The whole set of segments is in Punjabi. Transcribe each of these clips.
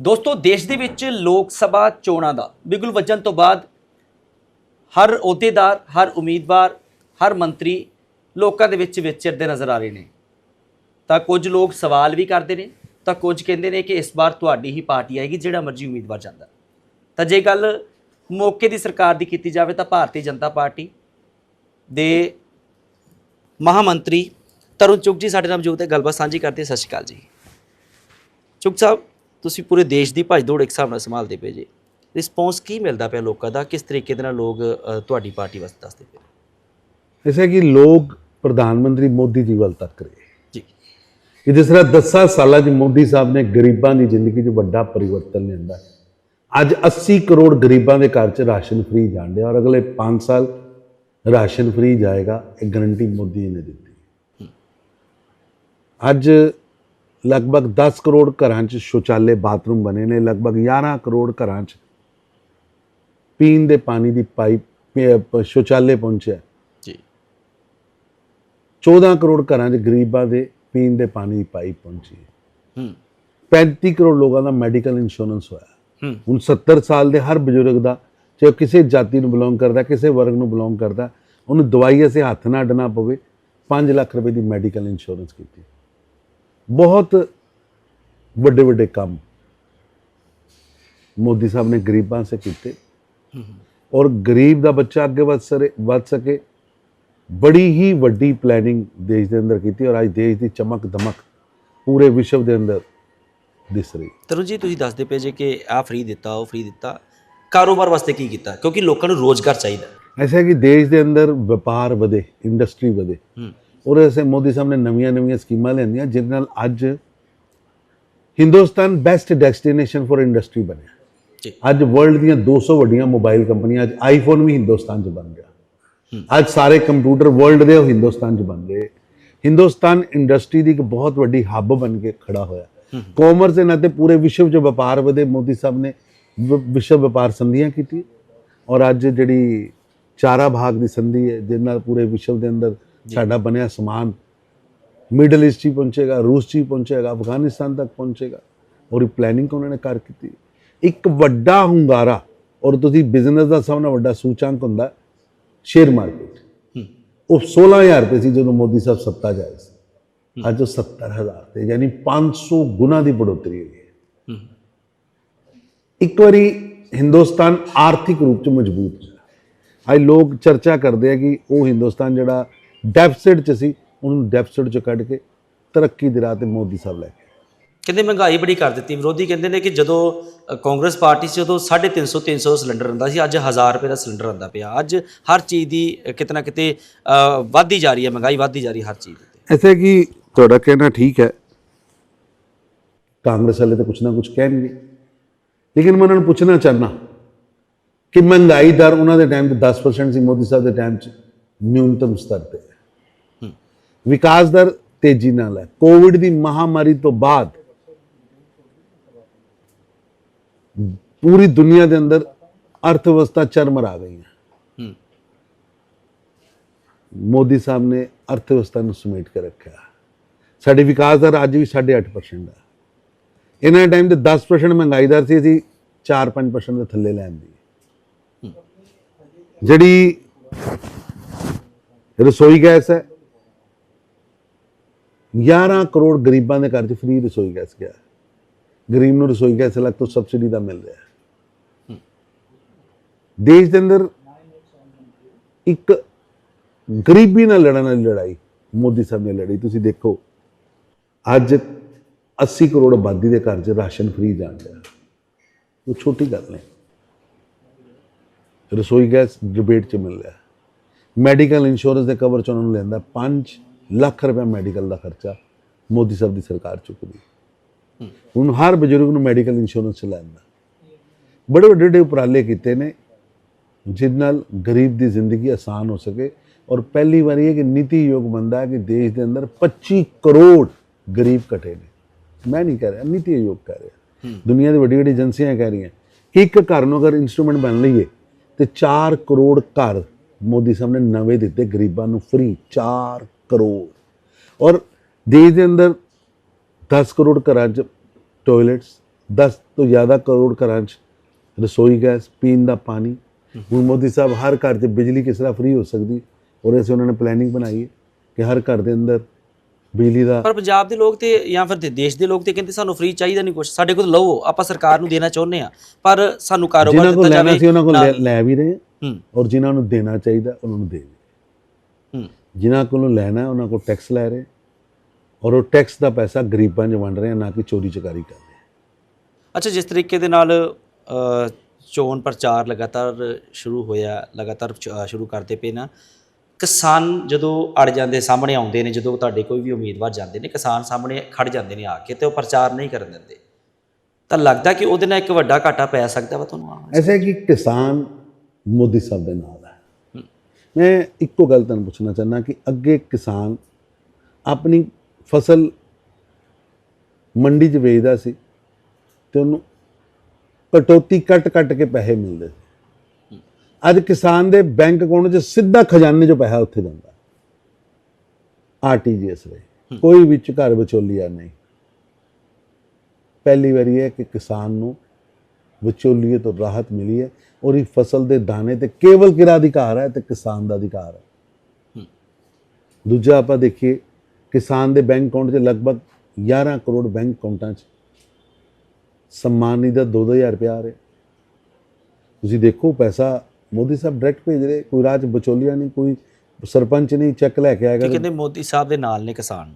ਦੋਸਤੋ, ਦੇਸ਼ ਦੇ ਵਿੱਚ ਲੋਕ ਸਭਾ ਚੋਣਾਂ ਦਾ ਬਿਗੁਲ ਵੱਜਣ ਤੋਂ ਬਾਅਦ ਹਰ ਅਹੁਦੇਦਾਰ, ਹਰ ਉਮੀਦਵਾਰ, ਹਰ ਮੰਤਰੀ ਲੋਕਾਂ ਦੇ ਵਿੱਚ ਵਿਚਰਦੇ ਨਜ਼ਰ ਆ ਰਹੇ ਨੇ। ਤਾਂ ਕੁਝ ਲੋਕ ਸਵਾਲ ਵੀ ਕਰਦੇ ਨੇ, ਤਾਂ ਕੁਝ ਕਹਿੰਦੇ ਨੇ ਕਿ ਇਸ ਵਾਰ ਤੁਹਾਡੀ ਹੀ ਪਾਰਟੀ ਆਏਗੀ, ਜਿਹੜਾ ਮਰਜ਼ੀ ਉਮੀਦਵਾਰ ਜਾਂਦਾ। ਤਾਂ ਜੇ ਗੱਲ ਮੌਕੇ ਦੀ ਸਰਕਾਰ ਦੀ ਕੀਤੀ ਜਾਵੇ, ਤਾਂ ਭਾਰਤੀ ਜਨਤਾ ਪਾਰਟੀ ਦੇ ਮਹਾਮੰਤਰੀ ਤਰੁਣ ਚੁਗ ਜੀ ਸਾਡੇ ਨਾਲ ਮੌਜੂਦ ਹੈ। ਗੱਲਬਾਤ ਸਾਂਝੀ ਕਰਦੇ ਸਤਿ ਸ਼੍ਰੀ ਅਕਾਲ ਜੀ। ਚੁੱਕ ਸਾਹਿਬ ਤੁਸੀਂ ਪੂਰੇ ਦੇਸ਼ ਦੀ ਭੱਜ ਦੌੜ ਇੱਕ ਹਿਸਾਬ ਨਾਲ ਸੰਭਾਲਦੇ ਪਏ ਜੀ। ਰਿਸਪੌਂਸ ਕੀ ਮਿਲਦਾ ਪਿਆ ਲੋਕਾਂ ਦਾ? ਕਿਸ ਤਰੀਕੇ ਦੇ ਨਾਲ ਲੋਕ ਤੁਹਾਡੀ ਪਾਰਟੀ ਵਾਸਤੇ ਦੱਸਦੇ ਪਏ ਐਸਾ ਕਿ ਲੋਕ ਪ੍ਰਧਾਨ ਮੰਤਰੀ ਮੋਦੀ ਜੀ ਵੱਲ ਤੱਕ ਰਹੇ। ਜੀ। ਕਿ ਜਿਸ ਤਰ੍ਹਾਂ 10 ਸਾਲਾਂ 'ਚ ਮੋਦੀ ਸਾਹਿਬ ਨੇ ਗਰੀਬਾਂ ਦੀ ਜ਼ਿੰਦਗੀ 'ਚ ਵੱਡਾ ਪਰਿਵਰਤਨ ਲਿਆਂਦਾ ਅੱਜ 80 ਕਰੋੜ ਗਰੀਬਾਂ ਦੇ ਘਰ 'ਚ ਰਾਸ਼ਨ ਫ੍ਰੀ ਜਾਣ ਡਿਆ ਔਰ ਅਗਲੇ 5 ਸਾਲ ਰਾਸ਼ਨ ਫ੍ਰੀ ਜਾਏਗਾ ਇਹ ਗਰੰਟੀ ਮੋਦੀ ਨੇ ਦਿੱਤੀ। ਅੱਜ ਲਗਭਗ 10 ਕਰੋੜ ਘਰਾਂ 'ਚ ਸ਼ੌਚਾਲੇ ਬਾਥਰੂਮ ਬਣੇ ਨੇ ਲਗਭਗ 11 ਕਰੋੜ ਘਰਾਂ 'ਚ ਪੀਣ ਦੇ ਪਾਣੀ ਦੀ ਪਾਈਪ ਸ਼ੌਚਾਲੇ ਪਹੁੰਚਿਆ। ਜੀ। 14 ਕਰੋੜ ਘਰਾਂ 'ਚ ਗਰੀਬਾਂ ਦੇ ਪੀਣ ਦੇ ਪਾਣੀ ਦੀ ਪਾਈਪ ਪਹੁੰਚੀ। ਹੈ। ਹੂੰ 35 ਕਰੋੜ ਲੋਕਾਂ ਦਾ ਮੈਡੀਕਲ ਇੰਸ਼ੋਰੈਂਸ ਹੋਇਆ। ਹੂੰ। ਹੁਣ 70 ਸਾਲ ਦੇ ਹਰ ਬਜ਼ੁਰਗ ਦਾ ਚਾਹੇ ਕਿਸੇ ਜਾਤੀ ਨੂੰ ਬਿਲੋਂਗ ਕਰਦਾ ਕਿਸੇ ਵਰਗ ਨੂੰ ਬਿਲੋਂਗ ਕਰਦਾ ਉਹਨੂੰ ਦਵਾਈ ਅਸੀਂ ਹੱਥ ਨਾ ਅੱਡਣਾ ਪਵੇ 5 ਲੱਖ ਰੁਪਏ ਦੀ ਮੈਡੀਕਲ ਇੰਸ਼ੋਰੈਂਸ ਕੀਤੀ। ਬਹੁਤ ਵੱਡੇ ਵੱਡੇ ਕੰਮ ਮੋਦੀ ਸਾਹਿਬ ਨੇ ਗਰੀਬਾਂ ਸੇ ਕੀਤੇ। ਔਰ ਗਰੀਬ ਦਾ ਬੱਚਾ ਅੱਗੇ ਵਧ ਸਰੇ ਵਧ ਸਕੇ। ਬੜੀ ਹੀ ਵੱਡੀ ਪਲੈਨਿੰਗ ਦੇਸ਼ ਦੇ ਅੰਦਰ ਕੀਤੀ ਔਰ ਅੱਜ ਦੇਸ਼ ਦੀ ਚਮਕ ਦਮਕ ਪੂਰੇ ਵਿਸ਼ਵ ਦੇ ਅੰਦਰ ਦਿਸ ਰਹੀ। ਤਰੁਣ ਜੀ ਤੁਸੀਂ ਦੱਸਦੇ ਪਏ ਜੇ ਕਿ ਆ ਫ੍ਰੀ ਦਿੱਤਾ ਉਹ ਫ੍ਰੀ ਦਿੱਤਾ। ਕਾਰੋਬਾਰ ਵਾਸਤੇ ਕੀ ਕੀਤਾ? ਕਿਉਂਕਿ ਲੋਕਾਂ ਨੂੰ ਰੋਜ਼ਗਾਰ ਚਾਹੀਦਾ। ਐਸਾ ਹੈ ਕਿ ਦੇਸ਼ ਦੇ ਅੰਦਰ ਵਪਾਰ ਵਧੇ ਇੰਡਸਟਰੀ ਵਧੇ। ਔਰ ਐਸੇ ਮੋਦੀ ਸਾਹਿਬ ਨੇ ਨਵੀਆਂ ਨਵੀਆਂ ਸਕੀਮਾਂ ਲਿਆਂਦੀਆਂ ਜਿਸ ਨਾਲ ਅੱਜ Hindustan best destination for industry ਬਣਿਆ। ਅੱਜ ਵਰਲਡ ਦੀਆਂ 200 ਵੱਡੀਆਂ ਮੋਬਾਈਲ ਕੰਪਨੀਆਂ ਅੱਜ ਆਈਫੋਨ ਵੀ ਹਿੰਦੁਸਤਾਨ 'ਚ ਬਣ ਗਿਆ। ਅੱਜ ਸਾਰੇ ਕੰਪਿਊਟਰ ਵਰਲਡ ਦੇ ਹਿੰਦੁਸਤਾਨ 'ਚ ਬਣ ਗਏ। ਹਿੰਦੁਸਤਾਨ ਇੰਡਸਟਰੀ ਦੀ ਇੱਕ ਬਹੁਤ ਵੱਡੀ ਹੱਬ ਬਣ ਕੇ ਖੜਾ ਹੋਇਆ। ਕਾਮਰਸ ਦੇ ਨਾਤੇ ਪੂਰੇ ਵਿਸ਼ਵ 'ਚ ਵਪਾਰ ਵਧੇ ਮੋਦੀ ਸਾਹਿਬ ਨੇ ਵਿਸ਼ਵ ਵਪਾਰ ਸੰਧੀਆਂ ਕੀਤੀ ਔਰ ਅੱਜ ਜਿਹੜੀ ਚਾਰਾ ਭਾਗ ਦੀ ਸੰਧੀ ਹੈ ਜਿਸ ਨਾਲ ਪੂਰੇ ਵਿਸ਼ਵ ਦੇ ਅੰਦਰ ਸਾਡਾ ਬਣਿਆ ਸਮਾਨ ਮਿਡਲ ਈਸਟ ਹੀ ਪਹੁੰਚੇਗਾ ਰੂਸ 'ਚ ਹੀ ਪਹੁੰਚੇਗਾ ਅਫਗਾਨਿਸਤਾਨ ਤੱਕ ਪਹੁੰਚੇਗਾ। ਔਰ ਇਹ ਪਲੈਨਿੰਗ ਉਹਨਾਂ ਨੇ ਕਰ ਕੀਤੀ। ਇੱਕ ਵੱਡਾ ਹੁੰਗਾਰਾ ਔਰ ਤੁਸੀਂ ਬਿਜ਼ਨਸ ਦਾ ਸਭ ਤੋਂ ਵੱਡਾ ਸੂਚਾਂਕ ਹੁੰਦਾ ਸ਼ੇਅਰ ਮਾਰਕੀਟ ਉਹ 16000 ਰੁਪਏ ਸੀ ਜਦੋਂ ਮੋਦੀ ਸਾਹਿਬ ਸੱਤਾ 'ਚ ਆਏ ਸੀ। ਅੱਜ ਉਹ 70000 ਤੇ ਯਾਨੀ 500 ਗੁਣਾ ਦੀ ਬੜੋਤਰੀ ਹੋਈ ਹੈ। ਇੱਕ ਵਾਰੀ ਹਿੰਦੁਸਤਾਨ ਆਰਥਿਕ ਰੂਪ 'ਚ ਮਜ਼ਬੂਤ ਹੋਇਆ। ਅੱਜ ਲੋਕ ਚਰਚਾ ਕਰਦੇ ਆ ਕਿ ਉਹ ਹਿੰਦੁਸਤਾਨ ਜਿਹੜਾ ਡੈਫਿਸਿਟ 'ਚ ਸੀ ਉਹਨੂੰ ਡੈਫਿਸਿਟ 'ਚ ਕੱਢ ਕੇ ਤਰੱਕੀ ਦੀ ਰਾਹ ਤੇ ਮੋਦੀ ਸਾਹਿਬ ਲੈ ਕੇ ਕਹਿੰਦੇ ਮਹਿੰਗਾਈ ਬੜੀ ਕਰ ਦਿੱਤੀ। ਵਿਰੋਧੀ ਕਹਿੰਦੇ ਨੇ ਕਿ ਜਦੋਂ ਕਾਂਗਰਸ ਪਾਰਟੀ ਸੀ ਉਦੋਂ 350 300 ਸਿਲੰਡਰ ਆਉਂਦਾ ਸੀ ਅੱਜ 1000 ਰੁਪਏ ਦਾ ਸਿਲੰਡਰ ਆਉਂਦਾ ਪਿਆ। ਅੱਜ ਹਰ ਚੀਜ਼ ਦੀ ਅ, ਕਿਤੇ ਨਾ ਕਿਤੇ ਅ, ਵੱਧਦੀ ਜਾ ਰਹੀ ਹੈ ਮਹਿੰਗਾਈ ਵੱਧਦੀ ਜਾ ਰਹੀ ਹੈ ਹਰ ਚੀਜ਼ ਦੀ ਐਸੇ ਕਿ ਤੁਹਾਡਾ ਕਹਿਣਾ ਠੀਕ ਹੈ? ਕਾਂਗਰਸ ਵਾਲੇ ਤਾਂ ਕੁਛ ਨਾ ਕੁਛ ਕਹਿਣਗੇ। ਲੇਕਿਨ ਮੈਂ ਉਹਨਾਂ ਨੂੰ ਪੁੱਛਣਾ ਚਾਹਨਾ ਕਿ ਮਹਿੰਗਾਈ ਦਰ ਉਹਨਾਂ ਦੇ ਟਾਈਮ ਤੇ 10% ਸੀ ਮੋਦੀ ਸਾਹਿਬ ਦੇ ਟਾਈਮ 'ਚ ਨਿਊਨਤਮ ਸਤਰ ਤੇ। ਵਿਕਾਸ ਦਰ ਤੇਜ਼ੀ ਨਾਲ ਹੈ। ਕੋਵਿਡ ਦੀ ਮਹਾਮਾਰੀ ਤੋਂ ਬਾਅਦ ਪੂਰੀ ਦੁਨੀਆ ਦੇ ਅੰਦਰ ਅਰਥ ਵਿਵਸਥਾ ਚਰਮਰਾ ਗਈ ਹੈ। ਮੋਦੀ ਸਾਹਿਬ ਨੇ ਅਰਥ ਵਿਵਸਥਾ ਨੂੰ ਸਮੇਟ ਕੇ ਰੱਖਿਆ। ਸਾਡੀ ਵਿਕਾਸ ਦਰ ਅੱਜ ਵੀ 8.5% ਹੈ ਇਹਨਾਂ ਦੇ ਟਾਈਮ ਤੇ 10% ਮਹਿੰਗਾਈ ਦਰ ਸੀ ਅਸੀਂ 4-5% ਦੇ ਥੱਲੇ ਲੈ ਆਂਦੀ ਜਿਹੜੀ ਰਸੋਈ ਗੈਸ ਹੈ 11 ਕਰੋੜ ਗਰੀਬਾਂ ਦੇ ਘਰ 'ਚ ਫ੍ਰੀ ਰਸੋਈ ਗੈਸ ਗਿਆ। ਗਰੀਬ ਨੂੰ ਰਸੋਈ ਗੈਸ ਅਲੱਗ ਤੋਂ ਸਬਸਿਡੀ ਦਾ ਮਿਲ ਰਿਹਾ। ਹੈ ਦੇਸ਼ ਦੇ ਅੰਦਰ ਇੱਕ ਗਰੀਬੀ ਨਾਲ ਲੜਨ ਵਾਲੀ ਲੜਾਈ, ਮੋਦੀ ਸਾਹਿਬ ਨੇ ਲੜੀ। ਤੁਸੀਂ ਦੇਖੋ, ਅੱਜ 80 ਕਰੋੜ ਆਬਾਦੀ ਦੇ ਘਰ 'ਚ ਰਾਸ਼ਨ ਫ੍ਰੀ ਜਾਣ ਰਿਹਾ ਉਹ ਛੋਟੀ ਗੱਲ ਨਹੀਂ। ਰਸੋਈ ਗੈਸ ਡਿਬੇਟ 'ਚ ਮਿਲ ਰਿਹਾ। ਮੈਡੀਕਲ ਇੰਸ਼ੋਰੈਂਸ ਦੇ ਕਵਰ 'ਚ ਉਹਨਾਂ ਨੂੰ ਲੈਂਦਾ 5 ਲੱਖ ਰੁਪਏ ਮੈਡੀਕਲ ਦਾ ਖਰਚਾ ਮੋਦੀ ਸਾਹਿਬ ਦੀ ਸਰਕਾਰ ਚੁੱਕਦੀ। ਹੁਣ ਹਰ ਬਜ਼ੁਰਗ ਨੂੰ ਮੈਡੀਕਲ ਇੰਸ਼ੋਰੈਂਸ ਲੈਂਦਾ ਬੜੇ ਵੱਡੇ ਵੱਡੇ ਉਪਰਾਲੇ ਕੀਤੇ ਨੇ ਜਿਸ ਨਾਲ ਗਰੀਬ ਦੀ ਜ਼ਿੰਦਗੀ ਆਸਾਨ ਹੋ ਸਕੇ। ਔਰ ਪਹਿਲੀ ਵਾਰੀ ਇਹ ਕਿ ਨੀਤੀ ਯੋਗ ਬੰਦਾ ਕਿ ਦੇਸ਼ ਦੇ ਅੰਦਰ 25 ਕਰੋੜ ਗਰੀਬ ਘਟੇ ਨੇ। ਮੈਂ ਨਹੀਂ ਕਹਿ ਰਿਹਾ ਨੀਤੀ ਆਯੋਗ ਕਹਿ ਰਿਹਾ। ਦੁਨੀਆ ਦੀ ਵੱਡੀ ਵੱਡੀ ਏਜੰਸੀਆਂ ਕਹਿ ਰਹੀਆਂ। ਕਿ ਇੱਕ ਘਰ ਨੂੰ ਅਗਰ ਇਨਸਟਰੂਮੈਂਟ ਬਣ ਲਈਏ ਤੇ 4 ਕਰੋੜ ਘਰ ਮੋਦੀ ਸਾਹਿਬ ਨੇ ਨਵੇਂ ਦਿੱਤੇ ਗਰੀਬਾਂ ਨੂੰ ਫ੍ਰੀ 4 ਕਰੋੜ ਔਰ ਦੇਸ਼ ਦੇ ਅੰਦਰ 10 ਕਰੋੜ ਘਰਾਂ 'ਚ ਟਾਇਲਟਸ 10 ਤੋਂ ਜ਼ਿਆਦਾ ਕਰੋੜ ਘਰਾਂ 'ਚ ਰਸੋਈ ਗੈਸ ਪੀਣ ਦਾ ਪਾਣੀ। ਹੁਣ ਮੋਦੀ ਸਾਹਿਬ ਹਰ ਘਰ 'ਚ ਬਿਜਲੀ ਕਿਸ ਤਰ੍ਹਾਂ ਫ੍ਰੀ ਹੋ ਸਕਦੀ? ਔਰ ਅਸੀਂ ਉਹਨਾਂ ਨੇ ਪਲੈਨਿੰਗ ਬਣਾਈ ਹੈ ਕਿ ਹਰ ਘਰ ਦੇ ਅੰਦਰ ਬਿਜਲੀ ਦਾ ਪਰ ਪੰਜਾਬ ਦੇ ਲੋਕ ਤੇ ਜਾਂ ਫਿਰ ਦੇਸ਼ ਦੇ ਲੋਕ ਤੇ ਕਹਿੰਦੇ ਸਾਨੂੰ ਫ੍ਰੀ ਚਾਹੀਦਾ ਨਹੀਂ ਕੁਝ ਸਾਡੇ ਕੋਲ ਲਓ ਆਪਾਂ ਸਰਕਾਰ ਨੂੰ ਦੇਣਾ ਚਾਹੁੰਦੇ ਆ ਪਰ ਸਾਨੂੰ ਕਾਰੋਬਾਰ ਜਿਨ੍ਹਾਂ ਕੋਲ ਦਿੱਤਾ ਲੈਣਾ ਜਾਵੇ ਸੀ ਉਹਨਾਂ ਕੋਲ ਨਾ- ਲੈ- ਵੀ ਰਹੇ। ਔਰ ਜਿਨ੍ਹਾਂ ਨੂੰ ਦੇਣਾ ਚਾਹੀਦਾ ਉਹਨਾਂ ਨੂੰ ਦੇ ਵੀ ਹੂੰ। ਜਿਨ੍ਹਾਂ ਕੋਲੋਂ ਲੈਣਾ ਹੈ, ਉਹਨਾਂ ਕੋਲ ਟੈਕਸ ਲੈ ਰਹੇ ਔਰ ਉਹ ਟੈਕਸ ਦਾ ਪੈਸਾ ਗਰੀਬਾਂ 'ਚ ਵੰਡ ਰਹੇ ਆ, ਨਾ ਕਿ ਚੋਰੀ ਚਕਾਰੀ ਕਰ ਰਹੇ ਅੱਛਾ ਜਿਸ ਤਰੀਕੇ ਦੇ ਨਾਲ ਚੋਣ ਪ੍ਰਚਾਰ ਲਗਾਤਾਰ ਸ਼ੁਰੂ ਹੋਇਆ ਲਗਾਤਾਰ ਸ਼ੁਰੂ ਕਰਦੇ ਪਏ ਨਾ ਕਿਸਾਨ ਜਦੋਂ ਅੜ ਜਾਂਦੇ ਸਾਹਮਣੇ ਆਉਂਦੇ ਨੇ ਜਦੋਂ ਤੁਹਾਡੇ ਕੋਈ ਵੀ ਉਮੀਦਵਾਰ ਜਾਂਦੇ ਨੇ ਕਿਸਾਨ ਸਾਹਮਣੇ ਖੜ ਜਾਂਦੇ ਨੇ ਆ ਕੇ ਤੇ ਉਹ ਪ੍ਰਚਾਰ ਨਹੀਂ ਕਰਨ ਦਿੰਦੇ। ਤਾਂ ਲੱਗਦਾ ਕਿ ਉਹਦੇ ਨਾਲ ਇੱਕ ਵੱਡਾ ਘਾਟਾ ਪੈ ਸਕਦਾ ਵਾ ਤੁਹਾਨੂੰ ਐਸਾ ਕਿ ਕਿਸਾਨ ਮੋਦੀ ਸਾਹਿਬ ਦੇ ਨਾਲ ਮੈਂ ਇੱਕੋ ਗੱਲ ਤੁਹਾਨੂੰ ਪੁੱਛਣਾ ਚਾਹੁੰਦਾ ਕਿ ਅੱਗੇ ਕਿਸਾਨ ਆਪਣੀ ਫਸਲ ਮੰਡੀ 'ਚ ਵੇਚਦਾ ਸੀ ਤੇ ਉਹਨੂੰ ਕਟੌਤੀ ਕੱਟ ਕੱਟ ਕੇ ਪੈਸੇ ਮਿਲਦੇ ਸੀ। ਅੱਜ ਕਿਸਾਨ ਦੇ ਬੈਂਕ ਅਕਾਊਂਟ 'ਚ ਸਿੱਧਾ ਖਜ਼ਾਨੇ 'ਚੋਂ ਪੈਸਾ ਉੱਥੇ ਜਾਂਦਾ। ਆਰਟੀਜੀਐਸ ਰੇ ਕੋਈ ਵਿੱਚ ਘਰ ਵਿਚੋਲੀਆ ਨਹੀਂ। ਪਹਿਲੀ ਵਾਰੀ ਹੈ ਕਿ ਕਿਸਾਨ ਨੂੰ ਵਿਚੋਲੀਏ ਤੋਂ ਰਾਹਤ ਮਿਲੀ ਹੈ। ਇਹ ਫਸਲ ਦੇ ਦਾਣੇ ਤੇ ਕੇਵਲ ਕਿਰਾ ਅਧਿਕਾਰ ਹੈ ਤੇ ਕਿਸਾਨ ਦਾ ਅਧਿਕਾਰ ਹੈ। ਦੂਜਾ ਆਪਾਂ ਦੇਖੀਏ ਕਿਸਾਨ ਦੇ ਬੈਂਕ ਅਕਾਊਂਟ 'ਚ ਲਗਭਗ 11 ਕਰੋੜ ਬੈਂਕ ਅਕਾਊਂਟਾਂ 'ਚ ਸਨਮਾਨ ਨਿਧੀ ਦਾ 2-2000 ਰੁਪਇਆ ਆ ਰਿਹਾ। ਤੁਸੀਂ ਦੇਖੋ ਪੈਸਾ ਮੋਦੀ ਸਾਹਿਬ ਡਾਇਰੈਕਟ ਭੇਜ ਰਹੇ ਕੋਈ ਰਾਜ ਵਿਚੋਲੀਆ ਨਹੀਂ ਕੋਈ ਸਰਪੰਚ ਨਹੀਂ ਚੈੱਕ ਲੈ ਕੇ ਆਏਗਾ ਕਿ ਕਹਿੰਦੇ ਮੋਦੀ ਸਾਹਿਬ ਦੇ ਨਾਲ ਨੇ ਕਿਸਾਨ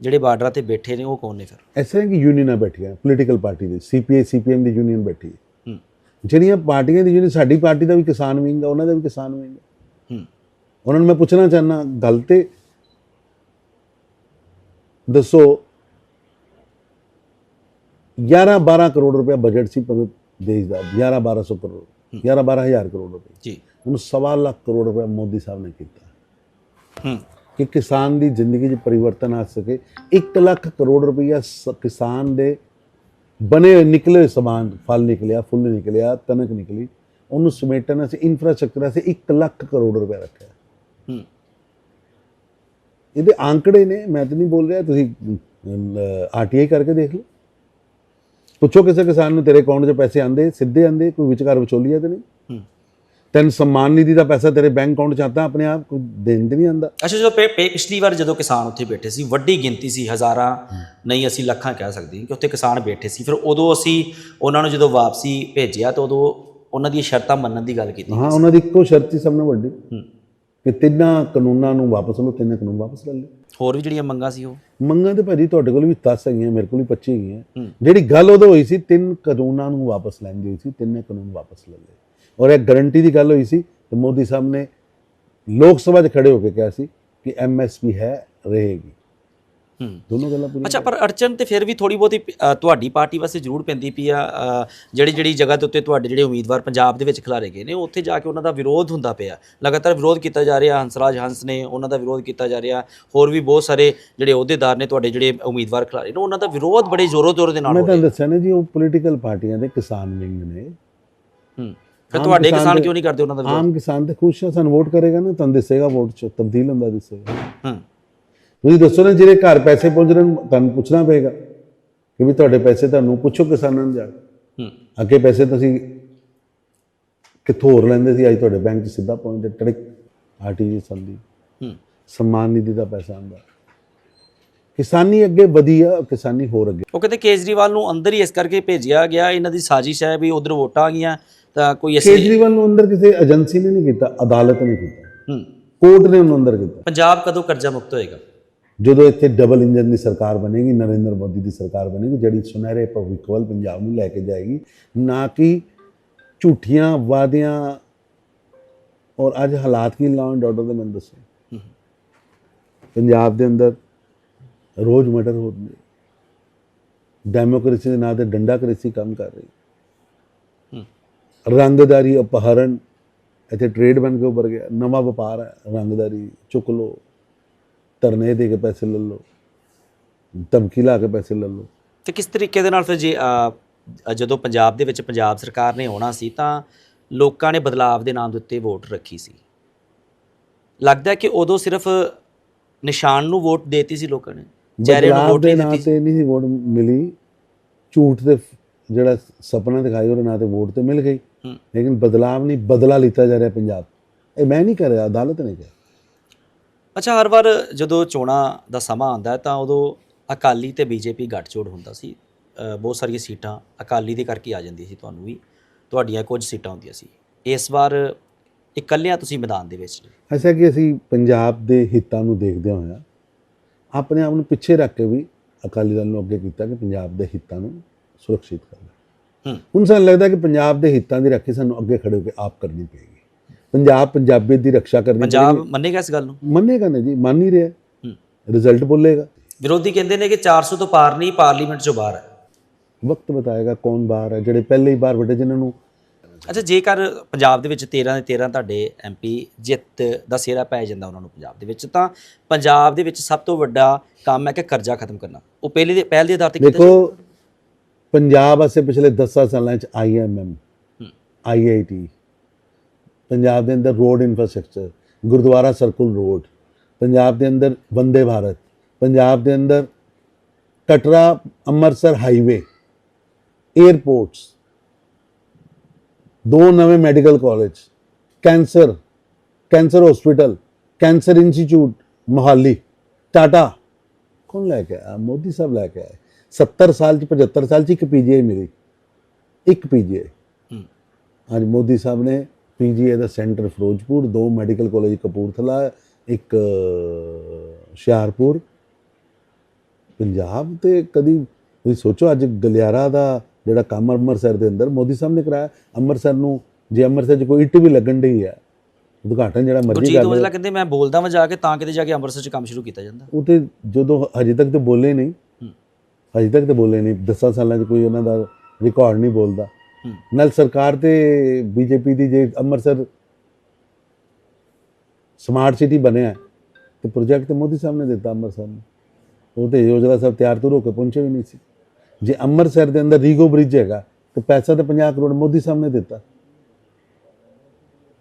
ਜਿਹੜੇ ਬਾਰਡਰਾਂ ਤੇ ਬੈਠੇ ਨੇ ਉਹ ਕੌਣ ਨੇ ਫਿਰ? ਐਸੇ ਕਿ ਯੂਨੀਅਨਾਂ ਬੈਠੀਆਂ ਪੋਲੀਟੀਕਲ ਪਾਰਟੀ ਦੇ ਸੀਪੀਆਈ ਸੀਪੀਐਮ ਦੀ ਯੂਨੀਅਨ ਬੈਠੀ ਹੂੰ। ਜਿਹੜੀਆਂ ਪਾਰਟੀਆਂ ਦੀ ਯੂਨੀਅਨ ਸਾਡੀ ਪਾਰਟੀ ਦਾ ਵੀ ਕਿਸਾਨ ਵਿੰਗ ਆ ਉਹਨਾਂ ਦਾ ਵੀ ਕਿਸਾਨ ਵਿੰਗ ਹੂੰ। ਉਹਨਾਂ ਨੂੰ ਮੈਂ ਪੁੱਛਣਾ ਚਾਹਨਾ ਗੱਲ ਤੇ ਦੱਸੋ 11 12 ਕਰੋੜ ਰੁਪਏ ਬਜਟ ਸੀ ਪਰ ਦੇਸ਼ ਦਾ 11 1200 ਕਰੋੜ 11 12000 ਕਰੋੜ ਰੁਪਏ। ਜੀ। ਉਹਨੂੰ ਸਵਾ ਲੱਖ ਕਰੋੜ ਰੁਪਏ ਮੋਦੀ ਸਾਹਿਬ ਨੇ ਕੀਤਾ। ਹੂੰ। ਕਿ ਕਿਸਾਨ ਦੀ ਜ਼ਿੰਦਗੀ 'ਚ ਪਰਿਵਰਤਨ ਆ ਸਕੇ। 1 ਲੱਖ ਕਰੋੜ ਰੁਪਈਆ ਸ- ਕਿਸਾਨ ਦੇ ਹੋਏ ਨਿਕਲੇ ਸਮਾਨ ਫਲ ਨਿਕਲਿਆ ਫੁੱਲ ਨਿਕਲਿਆ ਕਣਕ ਨਿਕਲੀ ਉਹਨੂੰ ਸਮੇਟਣ ਅਸੀਂ ਇਨਫਰਾਸਟ੍ਰਕਚਰ ਅਸੀਂ 1 ਲੱਖ ਕਰੋੜ ਰੁਪਏ ਰੱਖਿਆ। ਹੂੰ। ਇਹਦੇ ਆંકੜੇ ਨੇ ਮੈਂ ਤਾਂ ਨਹੀਂ ਬੋਲ ਰਿਹਾ ਤੁਸੀਂ ਆਰਟੀਆਈ ਕਰਕੇ ਦੇਖ ਲਓ। ਪੁੱਛੋ ਕਿਸੇ ਕਿਸਾਨ ਨੂੰ ਤੇਰੇ ਅਕਾਊਂਟ 'ਚ ਪੈਸੇ ਆਂਦੇ ਸਿੱਧੇ ਆਂਦੇ ਕੋਈ ਵਿਚਕਾਰ ਵਿਚੋਲੀਆ ਤੇ ਨਹੀਂ? ਹੂੰ। ਤੈਨੂੰ ਸਨਮਾਨ ਨਿਧੀ ਦਾ ਪੈਸਾ ਤੇਰੇ ਬੈਂਕ ਅਕਾਊਂਟ 'ਚ ਆਤਾ ਆਪਣੇ ਆਪ ਕੋਈ ਦੇਣ ਤੇ ਨਹੀਂ ਆਂਦਾ ਅੱਛਾ ਜਦੋਂ ਪੇ- ਪੇ- ਪਿਛਲੀ ਵਾਰ ਜਦੋਂ ਕਿਸਾਨ ਉੱਥੇ ਬੈਠੇ ਸੀ ਵੱਡੀ ਗਿਣਤੀ ਸੀ ਹਜ਼ਾਰਾਂ ਨਹੀਂ ਅਸੀਂ ਲੱਖਾਂ ਕਹਿ ਸਕਦੇ ਕਿ ਉੱਥੇ ਕਿਸਾਨ ਬੈਠੇ ਸੀ। ਫਿਰ ਉਦੋਂ ਅਸੀਂ ਉਹਨਾਂ ਨੂੰ ਜਦੋਂ ਵਾਪਸੀ ਭੇਜਿਆ ਤਾਂ ਉਦੋਂ ਉਹਨਾਂ ਦੀਆਂ ਸ਼ਰਤਾਂ ਮੰਨਣ ਦੀ ਗੱਲ ਕੀਤੀ ਹਾਂ ਉਹਨਾਂ ਦੀ ਇੱਕੋ ਸ਼ਰਤ ਸੀ ਸਭ ਤੋਂ ਵੱਡੀ। ਕਿ ਤਿੰਨਾਂ ਕਾਨੂੰਨਾਂ ਨੂੰ ਵਾਪਸ ਲਓ ਤਿੰਨੇ ਕਾਨੂੰਨ ਵਾਪਸ ਲੈ ਲਓ। ਹੋਰ ਵੀ ਜਿਹੜੀਆਂ ਮੰਗਾਂ ਸੀ ਉਹ? ਮੰਗਾਂ ਤੇ ਭਾਜੀ ਤੁਹਾਡੇ ਕੋਲ ਵੀ 10 ਹੈਗੀਆਂ ਮੇਰੇ ਕੋਲ ਵੀ 25 ਹੈਗੀਆਂ। ਜਿਹੜੀ ਗੱਲ ਉਦੋਂ ਹੋਈ ਸੀ ਤਿੰਨ ਕਾਨੂੰਨਾਂ ਨੂੰ ਵਾਪਸ ਲੈਣ ਦੀ ਹੋਈ ਸੀ ਤਿੰਨੇ ਕਾਨੂੰਨ ਵਾਪਸ ਲੈ ਲਏ। ਔਰ ਇਹ ਗਾਰੰਟੀ ਦੀ ਗੱਲ ਹੋਈ ਸੀ ਤੇ ਮੋਦੀ ਸਾਹਿਬ ਨੇ ਲੋਕ ਸਭਾ 'ਚ ਖੜੇ ਹੋ ਕੇ ਕਿਹਾ ਸੀ ਕਿ ਐਮਐਸਪੀ ਹੈ ਰਹੇਗੀ। ਹੂੰ। ਦੋਨੋਂ ਗੱਲਾਂ ਪੂਰੀਆਂ ਅੱਛਾ ਪਰ ਅੜਚਨ ਤੇ ਫਿਰ ਵੀ ਥੋੜੀ ਬਹੁਤੀ ਤੁਹਾਡੀ ਪਾਰਟੀ ਵਾਸਤੇ ਜ਼ਰੂਰ ਪੈਂਦੀ ਪਈ ਆ ਜਿਹੜੀ ਜਿਹੜੀ ਜਗ੍ਹਾ ਦੇ ਉੱਤੇ ਤੁਹਾਡੇ ਜਿਹੜੇ ਉਮੀਦਵਾਰ ਪੰਜਾਬ ਦੇ ਵਿੱਚ ਖਿਲਾਰੇ ਗਏ ਨੇ ਉੱਥੇ ਜਾ ਕੇ ਉਹਨਾਂ ਦਾ ਵਿਰੋਧ ਹੁੰਦਾ ਪਿਆ। ਲਗਾਤਾਰ ਵਿਰੋਧ ਕੀਤਾ ਜਾ ਰਿਹਾ ਹੰਸਰਾਜ ਹੰਸ ਨੇ ਉਹਨਾਂ ਦਾ ਵਿਰੋਧ ਕੀਤਾ ਜਾ ਰਿਹਾ ਹੋਰ ਵੀ ਬਹੁਤ ਸਾਰੇ ਜਿਹੜੇ ਅਹੁਦੇਦਾਰ ਨੇ ਤੁਹਾਡੇ ਜਿਹੜੇ ਉਮੀਦਵਾਰ ਖਿਲਾਰੇ ਨੇ ਉਹਨਾਂ ਦਾ ਵਿਰੋਧ ਬੜੇ ਜ਼ੋਰੋ ਜ਼ੋਰ ਦੇ ਨਾਲ ਮੈਂ ਹੋ ਰਿਹਾ। ਤੁਹਾਨੂੰ ਦੱਸਿਆ ਨਾ ਜੀ ਉਹ ਪੋਲੀਟੀਕਲ ਪਾਰਟੀਆਂ ਦੇ ਕਿਸਾਨ ਵਿੰਗ ਨੇ। ਹੂੰ। ਫਿਰ ਤੁਹਾਡੇ ਕਿਸਾਨ ਕਿਉਂ ਨਹੀਂ ਕਰਦੇ ਉਹਨਾਂ ਦਾ ਵਿਰੋਧ? ਆਮ ਕਿਸਾਨ ਤੇ ਖੁਸ਼ ਆ ਸਾਨੂੰ ਵੋਟ ਕਰੇਗਾ ਨਾ ਤੁਹਾਨੂੰ ਦਿਸੇਗਾ ਵੋਟ 'ਚ ਤਬਦੀਲ ਹੁੰਦਾ ਦਿਸੇਗਾ। ਹੂੰ। ਤੁਸੀਂ ਦੱਸੋ ਨਾ ਜਿਹੜੇ ਘਰ ਪੈਸੇ ਪਹੁੰਚ ਰਹੇ ਨੇ ਤੁਹਾਨੂੰ ਪੁੱਛਣਾ ਪਏਗਾ ਕਿ ਵੀ ਤੁਹਾਡੇ ਪੈਸੇ ਤੁਹਾਨੂੰ ਪੁੱਛੋ ਕਿਸਾਨਾਂ ਨੂੰ ਜਾ ਕੇ। ਹੂੰ। ਅੱਗੇ ਪੈਸੇ ਤੁਸੀਂ ਕਿੱਥੋਂ ਹੋਰ ਲੈਂਦੇ ਸੀ ਅੱਜ ਤੁਹਾਡੇ ਬੈਂਕ 'ਚ ਸਿੱਧਾ ਪਹੁੰਚਦੇ ਟੜਕ ਆਰਟੀਜੀ ਸੰਦੀ ਹੂੰ। ਸਨਮਾਨ ਨਿਧੀ ਦਾ ਪੈਸਾ ਆਉਂਦਾ। ਕਿਸਾਨੀ ਅੱਗੇ ਵਧੀ ਆ ਕਿਸਾਨੀ ਹੋਰ ਅੱਗੇ। ਉਹ ਕਹਿੰਦੇ ਕੇਜਰੀਵਾਲ ਨੂੰ ਅੰਦਰ ਹੀ ਇਸ ਕਰਕੇ ਭੇਜਿਆ ਗਿਆ ਇਹਨਾਂ ਦੀ ਸਾਜ਼ਿਸ਼ ਹੈ ਵੀ ਉਧਰ ਵੋਟਾਂ ਆ ਗਈਆਂ ਤਾਂ ਕੋਈ ਅਸੀਂ ਕੇਜਰੀਵਾਲ ਨੂੰ ਅੰਦਰ ਕਿਸੇ ਏਜੰਸੀ ਨੇ ਨਹੀਂ ਕੀਤਾ ਅਦਾਲਤ ਨੇ ਕੀਤਾ। ਹੂੰ। ਕੋਰਟ ਨੇ ਉਹਨੂੰ ਅੰਦਰ ਕੀਤਾ। ਪੰਜਾਬ ਕਦੋਂ ਕਰਜ਼ਾ ਮੁਕਤ ਹੋਏਗਾ? ਜਦੋਂ ਇੱਥੇ ਡਬਲ ਇੰਜਨ ਦੀ ਸਰਕਾਰ ਬਣੇਗੀ ਨਰਿੰਦਰ ਮੋਦੀ ਦੀ ਸਰਕਾਰ ਬਣੇਗੀ ਜਿਹੜੀ ਸੁਨਹਿਰੇ ਭਵਿੱਖ ਵੱਲ ਪੰਜਾਬ ਨੂੰ ਲੈ ਕੇ ਜਾਏਗੀ ਨਾ ਕਿ ਝੂਠੀਆਂ ਵਾਅਦਿਆਂ। ਔਰ ਅੱਜ ਹਾਲਾਤ ਕੀ ਐਂਡ ਆਰਡਰ ਦੇ ਮੈਨੂੰ ਦੱਸੋ। ਪੰਜਾਬ ਦੇ ਅੰਦਰ ਰੋਜ਼ ਮਰਡਰ ਹੋ ਰਹੇ ਡੈਮੋਕ੍ਰੇਸੀ ਦੇ ਨਾਂ ਤੇ ਡੰਡਾਕ੍ਰੇਸੀ ਕੰਮ ਕਰ ਰਹੀ ਰੰਗਦਾਰੀ ਅਪਹਰਨ ਇੱਥੇ ਟ੍ਰੇਡ ਬਣ ਕੇ ਉੱਭਰ ਗਿਆ ਨਵਾਂ ਵਪਾਰ ਹੈ ਰੰਗਦਾਰੀ ਚੁੱਕ ਲਓ ਧਰਨੇ ਦੇ ਕੇ ਪੈਸੇ ਲੈ ਲਓ ਧਮਕੀ ਲਾ ਕੇ ਪੈਸੇ ਲੈ ਲਓ। ਤੇ ਕਿਸ ਤਰੀਕੇ ਦੇ ਨਾਲ ਫਿਰ ਜੇ ਜਦੋਂ ਪੰਜਾਬ ਦੇ ਵਿੱਚ ਪੰਜਾਬ ਸਰਕਾਰ ਨੇ ਆਉਣਾ ਸੀ ਤਾਂ ਲੋਕਾਂ ਨੇ ਬਦਲਾਵ ਦੇ ਨਾਮ ਦੇ ਉੱਤੇ ਵੋਟ ਰੱਖੀ ਸੀ। ਲੱਗਦਾ ਕਿ ਉਦੋਂ ਸਿਰਫ ਨਿਸ਼ਾਨ ਨੂੰ ਵੋਟ ਦੇਤੀ ਸੀ ਲੋਕਾਂ ਨੇ। ਚਿਹਰੇ ਨੂੰ ਵੋਟ ਨਹੀਂ ਦਿੱਤੀ। ਤੇ ਨਹੀਂ ਸੀ ਵੋਟ ਮਿਲੀ। ਝੂਠ ਦੇ ਜਿਹੜਾ ਸੁਪਨਾ ਦਿਖਾਈ ਉਹਦੇ ਨਾਂ ਤੇ ਵੋਟ ਤੇ ਮਿਲ ਗਈ। ਲੇਕਿਨ ਬਦਲਾਵ ਨਹੀਂ ਬਦਲਾ ਲਿੱਤਾ ਜਾ ਰਿਹਾ ਪੰਜਾਬ। ਇਹ ਮੈਂ ਨਹੀਂ ਕਰ ਰਿਹਾ ਅਦਾਲਤ ਨੇ ਕਿਹਾ। ਅੱਛਾ ਹਰ ਵਾਰ ਜਦੋਂ ਚੋਣਾਂ ਦਾ ਸਮਾਂ ਆਉਂਦਾ ਹੈ ਤਾਂ ਉਦੋਂ ਅਕਾਲੀ ਤੇ ਬੀਜੇਪੀ ਗੱਠਜੋੜ ਹੁੰਦਾ ਸੀ। ਬਹੁਤ ਸਾਰੀਆਂ ਸੀਟਾਂ ਅਕਾਲੀ ਦੇ ਕਰਕੇ ਆ ਜਾਂਦੀ ਸੀ ਤੁਹਾਨੂੰ ਵੀ। ਤੁਹਾਡੀਆਂ ਕੁਝ ਸੀਟਾਂ ਹੁੰਦੀਆਂ ਸੀ। ਇਸ ਵਾਰ ਇਕੱਲਿਆਂ ਤੁਸੀਂ ਮੈਦਾਨ ਦੇ ਵਿੱਚ। ਐਸਾ ਕਿ ਅਸੀਂ ਪੰਜਾਬ ਦੇ ਹਿੱਤਾਂ ਨੂੰ ਦੇਖਦੇ ਹੋਇਆ ਆਪਣੇ ਆਪ ਨੂੰ ਪਿੱਛੇ ਰੱਖ ਕੇ ਵੀ ਅਕਾਲੀ ਦਲ ਨੂੰ ਅੱਗੇ ਕੀਤਾ ਕਿ ਪੰਜਾਬ ਦੇ ਹਿੱਤਾਂ ਨੂੰ ਸੁਰੱਖਿਅਤ ਕਰਨਾ ਹੂੰ। ਹੁਣ ਸਾਨੂੰ ਲੱਗਦਾ ਕਿ ਪੰਜਾਬ ਦੇ ਹਿੱਤਾਂ ਦੀ ਰਾਖੀ ਸਾਨੂੰ ਅੱਗੇ ਖੜੇ ਹੋ ਕੇ ਆਪ ਕਰਨੀ ਪਏਗੀ। ਪੰਜਾਬ ਪੰਜਾਬੀਅਤ ਦੀ ਰੱਖਿਆ ਕਰਨੀ ਪੰਜਾਬ ਮੰਨੇਗਾ ਇਸ ਗੱਲ ਨੂੰ। ਮੰਨੇਗਾ ਨਾ ਜੀ ਮੰਨ ਨਹੀਂ ਰਿਹਾ। ਹੂੰ। ਰਿਜ਼ਲਟ ਬੋਲੇਗਾ। ਵਿਰੋਧੀ ਕਹਿੰਦੇ ਨੇ ਕਿ 400 ਤੋਂ ਪਾਰ ਨਹੀਂ ਪਾਰਲੀਮੈਂਟ ਚੋਂ ਬਾਹਰ ਹੈ। ਵਕਤ ਬਤਾਏਗਾ ਕੌਣ ਬਾਹਰ ਹੈ ਜਿਹੜੇ ਪਹਿਲੇ ਹੀ ਬਾਹਰ ਬੈਠੇ ਜਿਨ੍ਹਾਂ ਨੂੰ ਅੱਛਾ ਜੇਕਰ ਪੰਜਾਬ ਦੇ ਵਿੱਚ 13 ਦੇ 13 ਤੁਹਾਡੇ ਐਮਪੀ ਜਿੱਤ ਦਾ ਸਿਹਰਾ ਪੈ ਜਾਂਦਾ ਉਹਨਾਂ ਨੂੰ ਪੰਜਾਬ ਦੇ ਵਿੱਚ ਤਾਂ ਪੰਜਾਬ ਦੇ ਵਿੱਚ ਸਭ ਤੋਂ ਵੱਡਾ ਕੰਮ ਹੈ ਕਿ ਕਰਜ਼ਾ ਖਤਮ ਕਰਨਾ ਉਹ ਪਹਿਲੇ ਦੇ ਪਹਿਲ ਦੇ ਆਧਾਰ ਤੇ ਕੀਤਾ ਦੇਖੋ ਪੰਜਾਬ ਅਸੇ ਪਿਛਲੇ 10 ਸਾਲਾਂ ਚ ਆਈਐਮਐਮ। ਆਈਆਈਟੀ ਪੰਜਾਬ ਦੇ ਅੰਦਰ road infrastructure gurdwara circle road Punjab ਦੇ ਅੰਦਰ ਵੰਦੇ ਭਾਰਤ ਪੰਜਾਬ ਦੇ ਅੰਦਰ ਕਟਰਾ ਅੰਮ੍ਰਿਤਸਰ ਹਾਈਵੇ 에ਅਰਪੋਰਟਸ ਦੋ ਨਵੇਂ medical college cancer cancer hospital cancer institute Mohali Tata. ਕੌਣ ਲੈ ਕੇ ਆਇਆ? ਮੋਦੀ ਸਾਹਿਬ ਲੈ ਕੇ ਆਏ। 70 ਸਾਲ ਚ 75 ਸਾਲ ਚ ਇੱਕ ਪੀਜੀਆਈ ਮਿਲੀ। ਇੱਕ ਪੀਜੀਆਈ। ਅੱਜ ਮੋਦੀ ਸਾਹਿਬ ਨੇ ਪੀਜੀਆਈ ਦਾ ਸੈਂਟਰ ਫਿਰੋਜ਼ਪੁਰ ਦੋ ਮੈਡੀਕਲ ਕਾਲਜ ਕਪੂਰਥਲਾ ਇੱਕ ਹੁਸ਼ਿਆਰਪੁਰ। ਪੰਜਾਬ ਤੇ ਕਦੀ ਤੁਸੀਂ ਸੋਚੋ ਅੱਜ ਗਲਿਆਰਾ ਦਾ ਜਿਹੜਾ ਕੰਮ ਅੰਮ੍ਰਿਤਸਰ ਦੇ ਅੰਦਰ ਮੋਦੀ ਸਾਹਿਬ ਨੇ ਕਰਾਇਆ। ਅੰਮ੍ਰਿਤਸਰ ਨੂੰ ਜੇ ਅੰਮ੍ਰਿਤਸਰ 'ਚ ਕੋਈ ਇੱਟ ਵੀ ਲੱਗਣ ਡਈ ਹੈ ਉਦਘਾਟਨ ਜਿਹੜਾ ਮਰਜ਼ੀ ਕਰ ਲਓ। ਕਹਿੰਦੇ ਮੈਂ ਬੋਲਦਾ ਵਾਂ ਜਾ ਕੇ ਤਾਂ ਕਿਤੇ ਜਾ ਕੇ ਅੰਮ੍ਰਿਤਸਰ 'ਚ ਕੰਮ ਸ਼ੁਰੂ ਕੀਤਾ ਜਾਂਦਾ। ਉਹ ਤੇ ਜਦੋਂ ਹਜੇ ਤੱਕ ਤੇ ਬੋਲੇ ਨਹੀਂ। ਹਜੇ ਤੱਕ ਤੇ ਬੋਲੇ ਨਹੀਂ। 10 ਸਾਲਾਂ 'ਚ ਕੋਈ ਉਹਨਾਂ ਦਾ ਰਿਕਾਰਡ ਨਹੀਂ ਬੋਲਦਾ। ਨਾਲ ਸਰਕਾਰ ਤੇ ਬੀਜੇਪੀ ਦੀ ਜੇ ਅੰਮ੍ਰਿਤਸਰ ਸਮਾਰਟ ਸਿਟੀ ਬਣਿਆ ਤੇ ਪ੍ਰੋਜੈਕਟ ਮੋਦੀ ਸਾਹਿਬ ਨੇ ਦਿੱਤਾ ਅੰਮ੍ਰਿਤਸਰ ਨੂੰ। ਉਹ ਤੇ ਯੋਜਨਾ ਸਭ ਤਿਆਰ ਤੁਰ ਹੋ ਕੇ ਪਹੁੰਚੇ ਵੀ ਨਹੀਂ ਸੀ। ਜੇ ਅੰਮ੍ਰਿਤਸਰ ਦੇ ਅੰਦਰ ਰੀਗੋ ਬ੍ਰਿਜ ਹੈਗਾ ਤੇ ਪੈਸਾ ਤੇ 50 ਕਰੋੜ ਮੋਦੀ ਸਾਹਿਬ ਨੇ ਦਿੱਤਾ।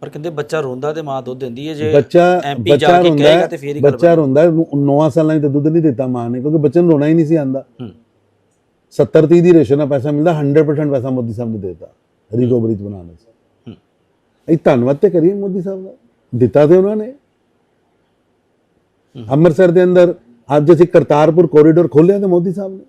ਪਰ ਕਹਿੰਦੇ ਬੱਚਾ ਰੋਂਦਾ ਤੇ ਮਾਂ ਦੁੱਧ ਦਿੰਦੀ ਹੈ ਜੇ ਬੱਚਾ ਬੱਚਾ ਜਾ ਕੇ ਕਹੇਗਾ ਤੇ ਫੇਰ ਹੀ ਬੱਚਾ ਰੋਂਦਾ ਹੈ, ਉਹਨੂੰ ਨੌਵਾਂ ਸਾਲਾਂ 'ਚ ਤਾਂ ਦੁੱਧ ਨਹੀਂ ਦਿੱਤਾ ਮਾਂ ਨੇ ਕਿਉਂਕਿ ਬੱਚੇ ਨੂੰ ਰੋਣਾ ਹੀ ਨਹੀਂ ਸੀ ਆਂਦਾ ਹੂੰ। 70 30 ਦੀ ਰੇਸ਼ੋ ਨਾਲ ਪੈਸਾ ਮਿਲਦਾ 100% ਪੈਸਾ ਮੋਦੀ ਸਾਹਿਬ ਨੇ ਦਿੱਤਾ ਰੀਗੋ ਬ੍ਰਿਜ ਬਣਾਉਣ ਹੂੰ। ਇਹ ਧੰਨਵਾਦ ਤੇ ਕਰੀਏ ਮੋਦੀ ਸਾਹਿਬ ਦਾ। ਦਿੱਤਾ ਤੇ ਉਹਨਾਂ ਨੇ। ਅੰਮ੍ਰਿਤਸਰ ਦੇ ਅੰਦਰ ਅੱਜ ਅਸੀਂ ਕਰਤਾਰਪੁਰ ਕੋਰੀਡੋਰ ਖੋਲ੍ਹਿਆ ਤੇ ਮੋਦੀ ਸਾਹਿਬ ਨੇ।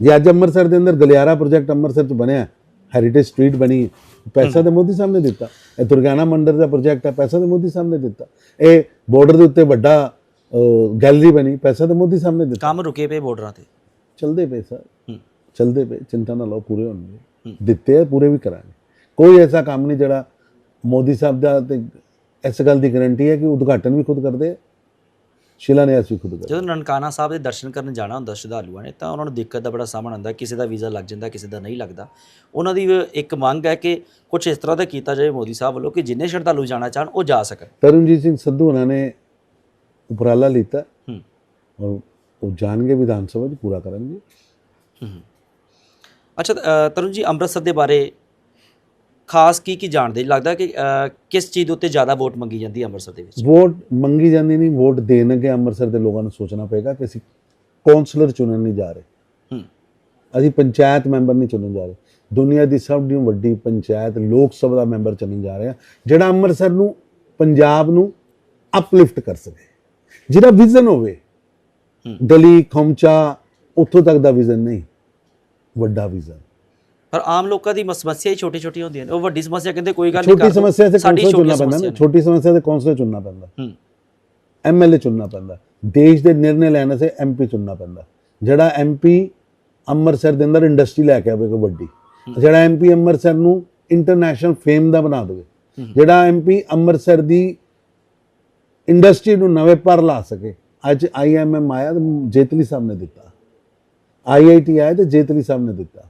ਜੇ ਅੱਜ ਅੰਮ੍ਰਿਤਸਰ ਦੇ ਅੰਦਰ ਗਲਿਆਰਾ ਪ੍ਰੋਜੈਕਟ ਅੰਮ੍ਰਿਤਸਰ 'ਚ ਬਣਿਆ ਹੈਰੀਟੇਜ ਸਟਰੀਟ ਬਣੀ ਪੈਸਾ ਤੇ ਮੋਦੀ ਸਾਹਿਬ ਨੇ ਦਿੱਤਾ। ਇਹ ਦੁਰਗਿਆਨਾ ਮੰਦਿਰ ਦਾ ਪ੍ਰੋਜੈਕਟ ਹੈ ਪੈਸਾ ਤੇ ਮੋਦੀ ਸਾਹਿਬ ਨੇ ਦਿੱਤਾ। ਇਹ ਬਾਰਡਰ ਦੇ ਉੱਤੇ ਵੱਡਾ ਗੈਲਰੀ ਬਣੀ ਪੈਸਾ ਤੇ ਮੋਦੀ ਸਾਹਿਬ ਨੇ ਦਿੱਤਾ। ਕੰਮ ਰੁਕੇ ਪਏ ਬਾਰਡਰਾਂ ਤੇ। ਚਲਦੇ ਪਏ ਸਰ। ਚਲਦੇ ਪਏ ਚਿੰਤਾ ਨਾ ਲਓ ਪੂਰੇ ਹੋਣਗੇ। ਦਿੱਤੇ ਆ ਪੂਰੇ ਵੀ ਕਰਾਂਗੇ। ਕੋਈ ਐਸਾ ਕੰਮ ਨਹੀਂ ਜਿਹੜਾ ਮੋਦੀ ਸਾਹਿਬ ਦਾ ਤੇ ਇਸ ਗੱਲ ਦੀ ਗਾਰੰਟੀ ਹੈ ਕਿ ਉਦਘਾਟਨ ਵੀ ਖੁਦ ਕਰਦੇ ਆ। ਸ਼ਿਲਾਨਿਆਸ ਵੀ ਖੁਦ ਕਰਦੇ ਜਦੋਂ ਨਨਕਾਣਾ ਸਾਹਿਬ ਦੇ ਦਰਸ਼ਨ ਕਰਨ ਜਾਣਾ ਹੁੰਦਾ ਸ਼ਰਧਾਲੂਆਂ ਨੇ ਤਾਂ ਉਹਨਾਂ ਨੂੰ ਦਿੱਕਤ ਦਾ ਬੜਾ ਸਾਹਮਣਾ ਆਉਂਦਾ ਕਿਸੇ ਦਾ ਵੀਜ਼ਾ ਲੱਗ ਜਾਂਦਾ ਕਿਸੇ ਦਾ ਨਹੀਂ ਲੱਗਦਾ। ਉਹਨਾਂ ਦੀ ਇੱਕ ਮੰਗ ਹੈ ਕਿ ਕੁਝ ਇਸ ਤਰ੍ਹਾਂ ਦਾ ਕੀਤਾ ਜਾਵੇ ਮੋਦੀ ਸਾਹਿਬ ਵੱਲੋਂ ਕਿ ਜਿੰਨੇ ਸ਼ਰਧਾਲੂ ਜਾਣਾ ਚਾਹਣ ਉਹ ਜਾ ਸਕਣ। ਤਰਨਜੀਤ ਸਿੰਘ ਸੰਧੂ ਉਹਨਾਂ ਨੇ ਉਪਰਾਲਾ ਲਿੱਤਾ। ਹੂੰ। ਔਰ ਉਹ ਜਾਣਗੇ ਵਿਧਾਨ ਸਭਾ 'ਚ ਪੂਰਾ ਕਰਨਗੇ। ਹੂੰ ਅੱਛਾ ਤਰੁਣ ਜੀ ਅੰਮ੍ਰਿਤਸਰ ਦੇ ਬਾਰੇ ਖਾਸ ਕੀ ਕੀ ਜਾਣਦੇ? ਲੱਗਦਾ ਕਿ ਕਿਸ ਚੀਜ਼ ਦੇ ਉੱਤੇ ਜ਼ਿਆਦਾ ਵੋਟ ਮੰਗੀ ਜਾਂਦੀ ਹੈ ਅੰਮ੍ਰਿਤਸਰ ਦੇ ਵਿੱਚ? ਵੋਟ ਮੰਗੀ ਜਾਂਦੀ ਨਹੀਂ ਵੋਟ ਦੇਣਗੇ ਅੰਮ੍ਰਿਤਸਰ ਦੇ ਲੋਕਾਂ ਨੂੰ ਸੋਚਣਾ ਪਏਗਾ ਕਿ ਅਸੀਂ ਕੌਂਸਲਰ ਚੁਣਨ ਨਹੀਂ ਜਾ ਰਹੇ। ਹੂੰ। ਅਸੀਂ ਪੰਚਾਇਤ ਮੈਂਬਰ ਨਹੀਂ ਚੁਣਨ ਜਾ ਰਹੇ। ਦੁਨੀਆ ਦੀ ਸਭ ਤੋਂ ਵੱਡੀ ਪੰਚਾਇਤ ਲੋਕ ਸਭਾ ਦਾ ਮੈਂਬਰ ਚੁਣਨ ਜਾ ਰਹੇ ਹਾਂ ਜਿਹੜਾ ਅੰਮ੍ਰਿਤਸਰ ਨੂੰ ਪੰਜਾਬ ਨੂੰ ਅਪਲਿਫਟ ਕਰ ਸਕੇ। ਜਿਹਦਾ ਵਿਜ਼ਨ ਹੋਵੇ। ਹੂੰ। ਗਲੀ ਖਮਚਾ ਉੱਥੋਂ ਤੱਕ ਦਾ ਵਿਜ਼ਨ ਨਹੀਂ। ਵੱਡਾ ਵਿਜ਼ਨ ਪਰ ਆਮ ਲੋਕਾਂ ਦੀ ਸਮੱਸਿਆ ਹੀ ਛੋਟੀ ਛੋਟੀ ਹੁੰਦੀਆਂ ਨੇ ਉਹ ਵੱਡੀ ਸਮੱਸਿਆ ਕਹਿੰਦੇ ਕੋਈ ਗੱਲ ਨਹੀਂ ਛੋਟੀ ਸਮੱਸਿਆ ਤੇ ਛੋਟੀ ਚੁਣਨਾ ਪੈਂਦਾ। ਛੋਟੀ ਸਮੱਸਿਆ ਤੇ ਕੌਂਸਲਰ ਚੁਣਨਾ ਪੈਂਦਾ। ਹੂੰ। ਐਮਐਲਏ ਚੁਣਨਾ ਪੈਂਦਾ। ਦੇਸ਼ ਦੇ ਨਿਰਣੇ ਲੈਣ ਵਾਸਤੇ ਐਮਪੀ ਚੁਣਨਾ ਪੈਂਦਾ। ਜਿਹੜਾ ਐਮਪੀ ਅੰਮ੍ਰਿਤਸਰ ਦੇ ਅੰਦਰ ਇੰਡਸਟਰੀ ਲੈ ਕੇ ਆਵੇ ਕੋਈ ਵੱਡੀ। ਜਿਹੜਾ ਐਮਪੀ ਅੰਮ੍ਰਿਤਸਰ ਨੂੰ ਇੰਟਰਨੈਸ਼ਨਲ ਫੇਮ ਦਾ ਬਣਾ ਦੇਵੇ। ਜਿਹੜਾ ਐਮਪੀ ਅੰਮ੍ਰਿਤਸਰ ਦੀ ਇੰਡਸਟਰੀ ਨੂੰ ਨਵੇਂ ਪਰ ਲਾ ਸਕੇ। ਅੱਜ ਆਈਐਮਐਮ ਆਇਆ ਤੇ ਜੇਤਲੀ ਸਾਹਿਬ ਨੇ ਦਿੱਤਾ। ਆਈਆਈਟੀ ਆਇਆ ਤੇ ਜੇਤਲੀ ਸਾਹਿਬ ਨੇ ਦਿੱਤਾ।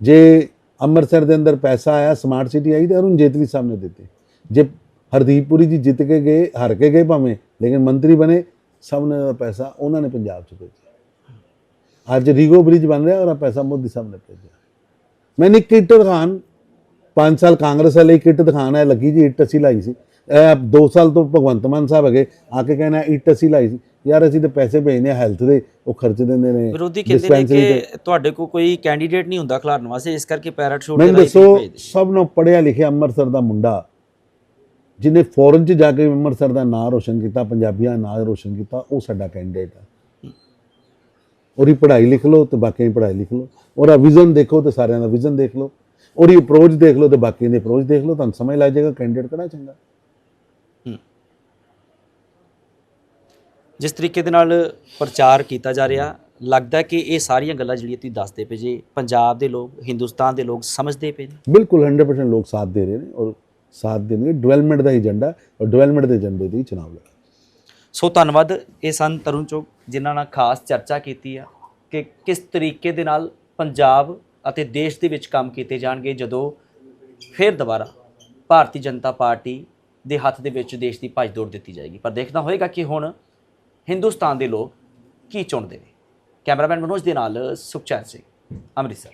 ਜੇ ਅੰਮ੍ਰਿਤਸਰ ਦੇ ਅੰਦਰ ਪੈਸਾ ਆਇਆ ਸਮਾਰਟ ਸਿਟੀ ਆਈ ਤੇ ਅਰੁਣ ਜੇਤਲੀ ਸਾਹਿਬ ਨੇ ਦਿੱਤੀ। ਜੇ ਹਰਦੀਪ ਪੁਰੀ ਜੀ ਜਿੱਤ ਕੇ ਗਏ, ਹਾਰ ਕੇ ਗਏ ਭਾਵੇਂ, ਲੇਕਿਨ ਮੰਤਰੀ ਬਣੇ, ਸਭ ਨੇ ਪੈਸਾ ਉਹਨਾਂ ਨੇ ਪੰਜਾਬ 'ਚ ਭੇਜਿਆ। ਅੱਜ ਰੀਗੋ ਬ੍ਰਿਜ ਬਣ ਰਿਹਾ, ਉਹਦਾ ਪੈਸਾ ਮੋਦੀ ਸਾਹਿਬ ਨੇ ਭੇਜਿਆ। ਮੈਂ ਕਿੱਟ ਇੱਟ ਦਿਖਾਣ 5 ਸਾਲ ਕਾਂਗਰਸ ਵਾਲੇ ਕਿੱਟ ਇੱਟ ਲੱਗੀ ਜੀ, ਇੱਟ ਅਸੀਂ ਲਾਈ ਸੀ। 2 ਸਾਲ ਤੋਂ ਭਗਵੰਤ ਮਾਨ ਸਾਹਿਬ ਹੈਗੇ ਆ ਕੇ ਕਹਿਣਾ ਇੱਟ ਅਸੀਂ ਲਾਈ ਸੀ। ਯਾਰ ਅਸੀਂ ਤੇ ਪੈਸੇ ਭੇਜਨੇ ਹੈਲਥ ਦੇ ਉਹ ਖਰਚ ਦਿੰਦੇ ਨੇ ਵਿਰੋਧੀ ਕਹਿੰਦੇ ਨੇ। ਕਿ ਤੁਹਾਡੇ ਕੋਲ ਕੋਈ ਕੈਂਡੀਡੇਟ ਨਹੀਂ ਹੁੰਦਾ ਖਿਲਾਰਨ ਵਾਸਤੇ ਇਸ ਕਰਕੇ ਪੈਰਾਸ਼ੂਟ ਮੈਨੂੰ ਦੱਸੋ ਸਭ ਨੂੰ ਪੜਿਆ ਲਿਖਿਆ ਅੰਮ੍ਰਿਤਸਰ ਦਾ ਮੁੰਡਾ ਜਿਹਨੇ ਫੋਰਨ 'ਚ ਜਾ ਕੇ ਅੰਮ੍ਰਿਤਸਰ ਦਾ ਨਾਂ ਰੋਸ਼ਨ ਕੀਤਾ ਪੰਜਾਬੀਆਂ ਦਾ ਨਾਂ ਰੋਸ਼ਨ ਕੀਤਾ ਉਹ ਸਾਡਾ ਕੈਂਡੀਡੇਟ ਹੈ ਉਹਦੀ ਪੜ੍ਹਾਈ ਲਿਖ ਲਓ ਤੇ ਬਾਕੀਆਂ ਦੀ ਪੜ੍ਹਾਈ ਲਿਖ ਲਓ। ਉਹਦਾ ਵਿਜ਼ਨ ਦੇਖੋ ਤੇ ਸਾਰਿਆਂ ਦਾ ਵਿਜ਼ਨ ਦੇਖ ਲਓ। ਉਹਦੀ ਅਪਰੋਚ ਦੇਖ ਲਓ ਤੇ ਬਾਕੀਆਂ ਦੀ ਅਪਰੋਚ ਦੇਖ ਲਓ ਤੁਹਾਨੂੰ ਸਮਝ ਲੱਗ ਜਾਏਗਾ ਕੈਂਡੀਡੇਟ ਕਿਹੜਾ ਚੰਗਾ। ਜਿਸ ਤਰੀਕੇ ਦੇ ਨਾਲ ਪ੍ਰਚਾਰ ਕੀਤਾ ਜਾ ਰਿਹਾ ਲੱਗਦਾ ਕਿ ਇਹ ਸਾਰੀਆਂ ਗੱਲਾਂ ਜਿਹੜੀਆਂ ਤੁਸੀਂ ਦੱਸਦੇ ਪਏ ਜੇ ਪੰਜਾਬ ਦੇ ਲੋਕ ਹਿੰਦੁਸਤਾਨ ਦੇ ਲੋਕ ਸਮਝਦੇ ਪਏ ਨੇ? ਬਿਲਕੁਲ 100% ਲੋਕ ਸਾਥ ਦੇ ਰਹੇ ਨੇ ਔਰ ਸਾਥ ਦੇਣਗੇ। ਡਿਵੈਲਪਮੈਂਟ ਦਾ ਏਜੰਡਾ ਔਰ ਡਿਵੈਲਪਮੈਂਟ ਦੇ ਏਜੰਡੇ ਹੀ ਚੁਣਾਵ ਲੜਾ ਸੋ ਧੰਨਵਾਦ ਇਹ ਸਨ ਤਰੁਣ ਚੋਕ ਜਿਨ੍ਹਾਂ ਨਾਲ ਖਾਸ ਚਰਚਾ ਕੀਤੀ ਆ ਕਿ ਕਿਸ ਤਰੀਕੇ ਦੇ ਨਾਲ ਪੰਜਾਬ ਅਤੇ ਦੇਸ਼ ਦੇ ਵਿੱਚ ਕੰਮ ਕੀਤੇ ਜਾਣਗੇ ਜਦੋਂ ਫਿਰ ਦੁਬਾਰਾ ਭਾਰਤੀ ਜਨਤਾ ਪਾਰਟੀ ਦੇ ਹੱਥ ਦੇ ਵਿੱਚ ਦੇਸ਼ ਦੀ ਭੱਜ ਦਿੱਤੀ ਜਾਏਗੀ। ਪਰ ਦੇਖਣਾ ਹੋਏਗਾ ਕਿ ਹੁਣ ਹਿੰਦੁਸਤਾਨ ਦੇ ਲੋਕ ਕੀ ਚੁਣਦੇ ਨੇ? ਕੈਮਰਾਮੈਨ ਮਨੋਜ ਦੇ ਨਾਲ ਸੁਖਚੈਨ ਸਿੰਘ ਅੰਮ੍ਰਿਤਸਰ।